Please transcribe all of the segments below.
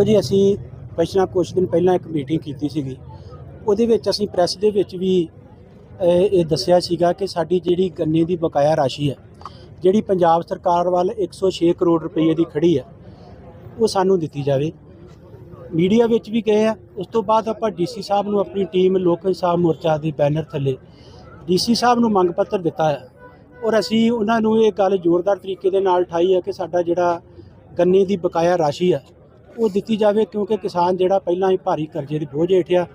ਦੇਖੋ ਜੀ, ਅਸੀਂ ਪਿਛਲਾ ਕੁਝ ਦਿਨ ਪਹਿਲਾਂ ਇੱਕ ਮੀਟਿੰਗ ਕੀਤੀ ਸੀਗੀ। ਉਹਦੇ ਵਿੱਚ ਅਸੀਂ ਪ੍ਰੈਸ ਦੇ ਵਿੱਚ ਵੀ ਇਹ ਦੱਸਿਆ ਸੀਗਾ ਕਿ ਸਾਡੀ ਜਿਹੜੀ ਗੰਨੇ ਦੀ ਬਕਾਇਆ ਰਾਸ਼ੀ ਹੈ, ਜਿਹੜੀ ਪੰਜਾਬ ਸਰਕਾਰ ਵੱਲ 106 ਕਰੋੜ ਰੁਪਏ ਦੀ ਖੜੀ ਹੈ, ਉਹ ਸਾਨੂੰ ਦਿੱਤੀ ਜਾਵੇ। ਮੀਡੀਆ ਵਿੱਚ ਵੀ ਗਏ ਆ। ਉਸ ਤੋਂ ਬਾਅਦ ਆਪਾਂ ਡੀਸੀ ਸਾਹਿਬ ਨੂੰ ਆਪਣੀ ਟੀਮ, ਲੋਕ ਇਨਸਾਫ ਮੋਰਚਾ ਦੇ ਬੈਨਰ ਥੱਲੇ ਡੀਸੀ ਸਾਹਿਬ ਨੂੰ ਮੰਗ ਪੱਤਰ ਦਿੱਤਾ ਹੈ। ਔਰ ਅਸੀਂ ਉਹਨਾਂ ਨੂੰ ਇਹ ਗੱਲ ਜ਼ੋਰਦਾਰ ਤਰੀਕੇ ਦੇ ਨਾਲ ਠਾਈ ਹੈ ਕਿ ਸਾਡਾ ਜਿਹੜਾ ਗੰਨੇ ਦੀ ਬਕਾਇਆ ਰਾਸ਼ੀ ਹੈ ਉਹ ਦਿੱਤੀ ਜਾਵੇ ਕਿਉਂਕਿ ਕਿਸਾਨ ਜਿਹੜਾ ਪਹਿਲਾਂ ਹੀ ਭਾਰੀ ਕਰਜ਼ੇ ਦੇ ਬੋਝ ਹੇਠ ਆ।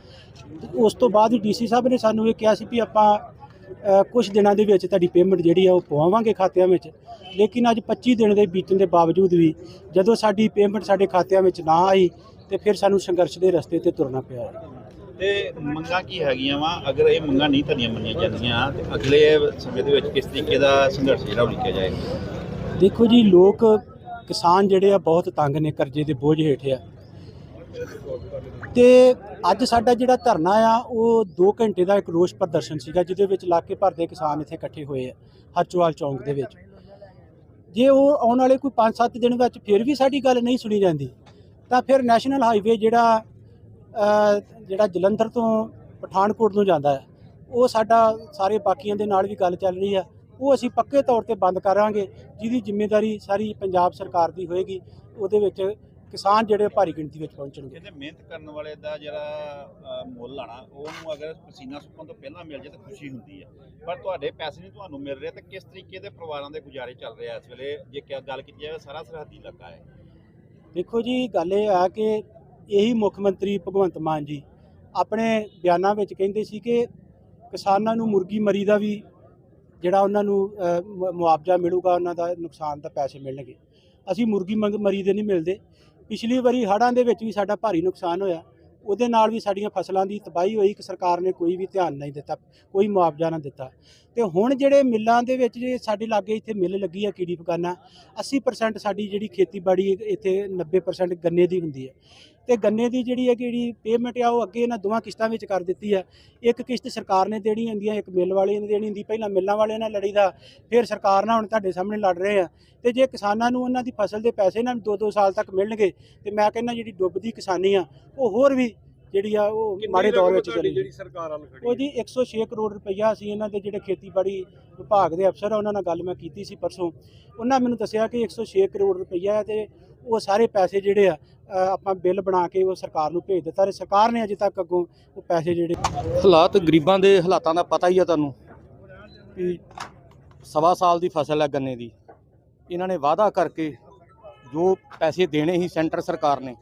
ਉਸ ਤੋਂ ਬਾਅਦ ਹੀ ਡੀਸੀ ਸਾਹਿਬ ਨੇ ਸਾਨੂੰ ਇਹ ਕਿਹਾ ਸੀ ਵੀ ਆਪਾਂ ਕੁਝ ਦਿਨਾਂ ਦੇ ਵਿੱਚ ਤੁਹਾਡੀ ਪੇਮੈਂਟ ਜਿਹੜੀ ਆ ਉਹ ਪਵਾਵਾਂਗੇ ਖਾਤਿਆਂ ਵਿੱਚ। ਲੇਕਿਨ ਅੱਜ 25 ਦਿਨ ਦੇ ਬੀਤਣ ਦੇ ਬਾਵਜੂਦ ਵੀ ਜਦੋਂ ਸਾਡੀ ਪੇਮੈਂਟ ਸਾਡੇ ਖਾਤਿਆਂ ਵਿੱਚ ਨਾ ਆਈ ਤੇ ਫਿਰ ਸਾਨੂੰ ਸੰਘਰਸ਼ ਦੇ ਰਸਤੇ ਤੇ ਤੁਰਨਾ ਪਿਆ। ਤੇ ਮੰਗਾਂ ਕੀ ਹੈਗੀਆਂ ਵਾ? ਅਗਰ ਇਹ ਮੰਗਾਂ ਨਹੀਂ ਧਨੀਆਂ ਮੰਨੀਆਂ ਜਾਂਦੀਆਂ ਤੇ ਅਗਲੇ ਸਮੇਂ ਦੇ ਵਿੱਚ ਕਿਸ ਤਰੀਕੇ ਦਾ ਸੰਘਰਸ਼ ਜਿਹੜਾ ਉਹ ਲਿਖਿਆ ਜਾਏਗਾ? ਦੇਖੋ ਜੀ ਲੋਕ ਕਿਸਾਨ ਜਿਹੜੇ ਆ ਬਹੁਤ ਤੰਗ ਨੇ ਕਰਜ਼ੇ ਦੇ ਬੋਝ ਹੇਠ ਆ। ਤੇ ਅੱਜ ਸਾਡਾ ਜਿਹੜਾ ਧਰਨਾ ਆ, ਉਹ 2 ਘੰਟੇ ਦਾ ਇੱਕ ਰੋਸ ਪ੍ਰਦਰਸ਼ਨ ਸੀਗਾ, ਜਿਹਦੇ ਵਿੱਚ ਇਲਾਕੇ ਭਰ ਦੇ ਕਿਸਾਨ ਇੱਥੇ ਇਕੱਠੇ ਹੋਏ ਆ, ਹਰਚੋਵਾਲ ਚੌਂਕ ਦੇ ਵਿੱਚ। ਜੇ ਉਹ ਆਉਣ ਵਾਲੇ ਕੋਈ 5-7 ਦਿਨ ਵਿੱਚ ਫਿਰ ਵੀ ਸਾਡੀ ਗੱਲ ਨਹੀਂ ਸੁਣੀ ਜਾਂਦੀ, ਤਾਂ ਫਿਰ ਨੈਸ਼ਨਲ ਹਾਈਵੇ ਜਿਹੜਾ ਜਿਹੜਾ ਜਲੰਧਰ ਤੋਂ ਪਠਾਨਕੋਟ ਨੂੰ ਜਾਂਦਾ ਹੈ, ਉਹ ਸਾਡਾ ਸਾਰੇ ਬਾਕੀਆਂ ਦੇ ਨਾਲ ਵੀ ਗੱਲ ਚੱਲ ਰਹੀ ਆ। ਉਹ ਅਸੀਂ ਪੱਕੇ ਤੌਰ ਤੇ ਬੰਦ ਕਰਾਂਗੇ ਜਿਹਦੀ ਜ਼ਿੰਮੇਵਾਰੀ ਸਾਰੀ ਪੰਜਾਬ ਸਰਕਾਰ ਦੀ ਹੋਏਗੀ ਉਹਦੇ ਵਿੱਚ ਕਿਸਾਨ ਜਿਹੜੇ ਭਾਰੀ ਗਿਣਤੀ ਵਿੱਚ ਪਹੁੰਚਣਗੇ। ਕਹਿੰਦੇ ਮਿਹਨਤ ਕਰਨ ਵਾਲੇ ਦਾ ਜਿਹੜਾ ਮੁੱਲ ਆਣਾ ਉਹਨੂੰ ਅਗਰ ਪਸੀਨਾ ਸੁੱਕਣ ਤੋਂ ਪਹਿਲਾਂ ਮਿਲ ਜਾਏ ਤਾਂ ਖੁਸ਼ੀ ਹੁੰਦੀ ਹੈ ਪਰ ਤੁਹਾਡੇ ਪੈਸੇ ਨਹੀਂ ਤੁਹਾਨੂੰ ਮਿਲ ਰਹੇ ਤਾਂ ਕਿਸ ਤਰੀਕੇ ਦੇ ਪਰਿਵਾਰਾਂ ਦੇ ਗੁਜ਼ਾਰੇ ਚੱਲ ਰਹੇ ਇਸ ਵੇਲੇ? ਜੇ ਕਿ ਗੱਲ ਕੀਤੀ ਜਾਵੇ ਸਾਰਾ ਸਰਹੱਦੀ ਇਲਾਕਾ ਹੈ। ਦੇਖੋ ਜੀ ਗੱਲ ਇਹ ਆ ਕਿ ਇਹੀ ਮੁੱਖ ਮੰਤਰੀ ਭਗਵੰਤ ਮਾਨ ਜੀ ਆਪਣੇ ਬਿਆਨਾਂ ਵਿੱਚ ਕਹਿੰਦੇ ਸੀ ਕਿ ਕਿਸਾਨਾਂ ਨੂੰ ਮੁਰਗੀ ਮਰੀ ਦਾ ਵੀ ਜਿਹੜਾ ਉਹਨਾਂ ਨੂੰ ਮੁਆਵਜ਼ਾ ਮਿਲੂਗਾ ਉਹਨਾਂ ਦਾ ਨੁਕਸਾਨ ਦਾ ਪੈਸੇ ਮਿਲਣਗੇ। ਅਸੀਂ ਮੁਰਗੀ ਮੰਗ, ਮਰੀ ਦੇ ਨਹੀਂ ਮਿਲਦੇ। ਪਿਛਲੀ ਵਾਰੀ ਹੜ੍ਹਾਂ ਦੇ ਵਿੱਚ ਵੀ ਸਾਡਾ ਭਾਰੀ ਨੁਕਸਾਨ ਹੋਇਆ। ਉਹਦੇ ਨਾਲ ਵੀ ਸਾਡੀਆਂ ਫਸਲਾਂ ਦੀ ਤਬਾਹੀ ਹੋਈ। ਕਿ ਸਰਕਾਰ ਨੇ ਕੋਈ ਵੀ ਧਿਆਨ ਨਹੀਂ ਦਿੱਤਾ, ਕੋਈ ਮੁਆਵਜ਼ਾ ਨਾ ਦਿੱਤਾ। ਤੇ ਹੁਣ ਜਿਹੜੇ ਮਿੱਲਾਂ ਦੇ ਵਿੱਚ ਜੇ ਸਾਡੇ ਲਾਗੇ ਇੱਥੇ ਮਿੱਲ ਲੱਗੀ ਆ ਕੀੜੀ ਫਕਾਨਾ 80% ਸਾਡੀ ਜਿਹੜੀ ਖੇਤੀਬਾੜੀ ਇੱਥੇ 90% ਗੰਨੇ ਦੀ ਹੁੰਦੀ ਹੈ ਤੇ ਗੰਨੇ ਦੀ ਜਿਹੜੀ ਹੈ ਜਿਹੜੀ ਪੇਮੈਂਟ ਆ, ਉਹ ਅੱਗੇ ਇਹਨਾਂ ਦੋਵਾਂ ਕਿਸ਼ਤਾਂ ਵਿੱਚ ਕਰ ਦਿੱਤੀ ਆ। ਇੱਕ ਕਿਸ਼ਤ ਸਰਕਾਰ ਨੇ ਦੇਣੀ ਹੁੰਦੀ ਹੈ ਇੱਕ ਮਿੱਲ ਵਾਲੇ ਨੇ ਦੇਣੀ ਹੁੰਦੀ। ਪਹਿਲਾਂ ਮਿੱਲਾਂ ਵਾਲਿਆਂ ਨਾਲ ਲੜੀਦਾ, ਫਿਰ ਸਰਕਾਰ ਨਾਲ ਹੁਣ ਤੁਹਾਡੇ ਸਾਹਮਣੇ ਲੜ ਰਹੇ ਆ। ਤੇ ਜੇ ਕਿਸਾਨਾਂ ਨੂੰ ਉਹਨਾਂ ਦੀ ਫਸਲ ਦੇ ਪੈਸੇ ਇਹਨਾਂ ਨੂੰ 2-2 ਸਾਲ ਤੱਕ ਮਿਲਣਗੇ, ਤੇ ਮੈਂ ਕਹਿੰਦਾ ਜਿਹੜੀ ਡੁੱਬਦੀ ਕਿਸਾਨੀ ਆ, ਉਹ ਹੋਰ ਵੀ ਜਿਹੜੀ ਆ ਉਹ ਮਾੜੇ ਦੌਰ ਵਿੱਚ ਚਲੀ ਜਿਹੜੀ ਸਰਕਾਰ ਵੱਲ ਖੜੀ ਉਹ ਜੀ 106 ਕਰੋੜ ਰੁਪਈਆ ਅਸੀਂ ਇਹਨਾਂ ਦੇ ਜਿਹੜੇ ਖੇਤੀਬਾੜੀ ਵਿਭਾਗ ਦੇ ਅਫਸਰ ਆ ਉਹਨਾਂ ਨਾਲ ਗੱਲ ਮੈਂ ਕੀਤੀ ਸੀ ਪਰਸੋਂ। ਉਹਨਾਂ ਮੈਨੂੰ ਦੱਸਿਆ ਕਿ 106 ਕਰੋੜ ਰੁਪਈਆ ਹੈ ਤੇ ਉਹ ਸਾਰੇ ਪੈਸੇ ਜਿਹੜੇ ਆ ਆਪਾਂ ਬਿੱਲ ਬਣਾ ਕੇ ਉਹ ਸਰਕਾਰ ਨੂੰ ਭੇਜ ਦਿੱਤਾ। ਤੇ ਸਰਕਾਰ ਨੇ ਅਜੇ ਤੱਕ ਅੱਗੋਂ ਉਹ ਪੈਸੇ ਜਿਹੜੇ ਹਾਲਾਤ ਗਰੀਬਾਂ ਦੇ ਹਾਲਾਤਾਂ ਦਾ ਪਤਾ ਹੀ ਆ ਤੁਹਾਨੂੰ ਕਿ ਸਵਾ ਸਾਲ ਦੀ ਫਸਲ ਹੈ ਗੰਨੇ ਦੀ। ਇਹਨਾਂ ਨੇ ਵਾਅਦਾ ਕਰਕੇ ਜੋ ਪੈਸੇ ਦੇਣੇ ਸੀ ਸੈਂਟਰ ਸਰਕਾਰ ਨੇ।